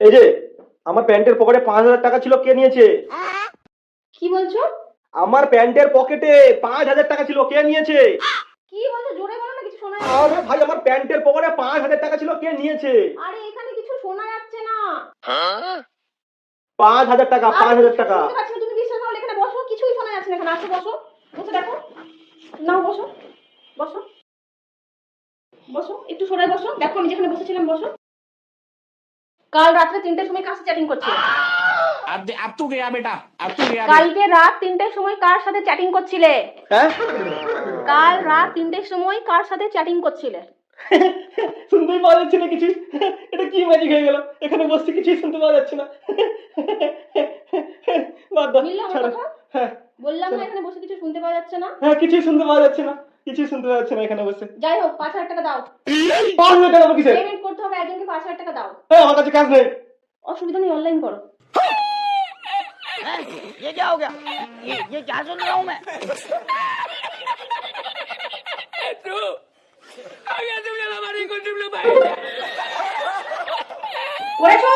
এই যে আমার প্যান্টের পকেটে পাঁচ হাজার টাকা ছিল কে নিয়েছে? কি বলছো? আমার প্যান্টের পকেটে পাঁচ হাজার টাকা ছিল কে নিয়েছে? কি বলছো? জোরে বলো না কিছু শোনা যাচ্ছে আরে ভাই আমার প্যান্টের পকেটে পাঁচ হাজার টাকা ছিল কে নিয়েছে? আরে এখানে কিছু শোনা যাচ্ছে না। পাঁচ হাজার টাকা পাঁচ হাজার টাকা। তুমি বিশ্বাস না এখানে বসো কিছুই শোনা যাচ্ছে না এখানে আসো বসো বসে দেখো। নাও বসো বসো বসো একটু সরে বসো দেখো আমি যেখানে বসেছিলাম বসো। কাল রাত্রে তিনটের সময় কার সাথে চ্যাটিং করছিলে अब दे- अब तू गया बेटा अब तू गया बेटा। কালকে রাত তিনটের সময় কার সাথে চ্যাটিং করছিলে হ্যাঁ কাল রাত তিনটের সময় কার সাথে চ্যাটিং করছিলে শুনতেই পাওয়া যাচ্ছে না কিছু এটা কি ম্যাজিক হয়ে গেল এখানে বসতে কিছুই শুনতে পাওয়া যাচ্ছে না বাদ দাও, মিললো আমার ছাড়ো। কথা? হ্যাঁ বললাম না এখানে বসে কিছু শুনতে পাওয়া যাচ্ছে না হ্যাঁ কিছুই শুনতে পাওয়া যাচ্ছে না কিছুই শুনতে পাওয়া যাচ্ছে না এখানে বসে যাই হোক পাঁচ হাজার টাকা দাও পাঁচ হাজার টাকা আমার কিসে পেমেন্ট করতে হবে একজনকে পাঁচ হাজার টাকা দাও হ্যাঁ আমার কাছে কাজ নেই অসুবিধা নেই অনলাইন করো ये क्या हो गया ये ये क्या सुन रहा हूँ मैं Había subido la marico, triple করেছো